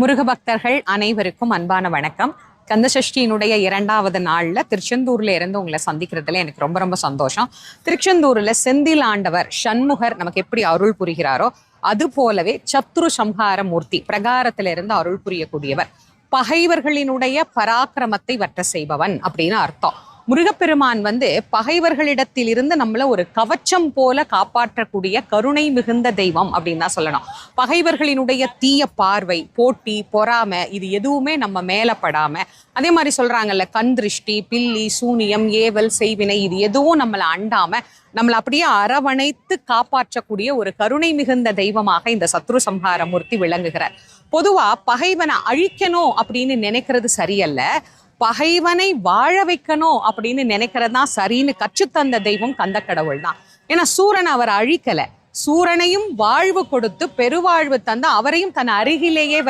முருக பக்தர்கள் அனைவருக்கும் அன்பான வணக்கம். கந்தசஷ்டியினுடைய இரண்டாவது நாள்ல திருச்செந்தூர்ல இருந்து உங்களை சந்திக்கிறதுல எனக்கு ரொம்ப ரொம்ப சந்தோஷம். திருச்செந்தூர்ல செந்தில் ஆண்டவர் சண்முகர் நமக்கு எப்படி அருள் புரிகிறாரோ அது போலவே சத்ரு சம்ஹார மூர்த்தி பிரகாரத்திலிருந்து அருள் புரியக்கூடியவர். பகைவர்களினுடைய பராக்கிரமத்தை வற்ற செய்பவன் அப்படின்னு அர்த்தம். முருகப்பெருமான் வந்து பகைவர்களிடத்தில் இருந்து நம்மள ஒரு கவச்சம் போல காப்பாற்றக்கூடிய கருணை மிகுந்த தெய்வம் அப்படின்னு தான் சொல்லணும். பகைவர்களினுடைய தீய பார்வை போட்டி பொறாமை இது எதுவுமே நம்ம மேலப்படாம அதே மாதிரி சொல்றாங்கல்ல கண் திருஷ்டி பில்லி சூனியம் ஏவல் செய்வினை இது எதுவும் நம்மளை அண்டாம நம்மளை அப்படியே அரவணைத்து காப்பாற்றக்கூடிய ஒரு கருணை மிகுந்த தெய்வமாக இந்த சத்ரு சம்ஹார மூர்த்தி விளங்குகிறார். பொதுவா பகைவனை அழிக்கணும் அப்படின்னு நினைக்கிறது சரியல்ல. பகைவனை வாழ வைக்கணும் அப்படின்னு நினைக்கிறது தான் சரின்னு கற்றுத்தந்த தெய்வம் கந்த கடவுள் தான். ஏன்னா சூரன் அவர் அழிக்கல. சூரனையும் வாழ்வு கொடுத்து பெருவாழ்வு தந்து அவரையும் தன் அருகிலேயே வை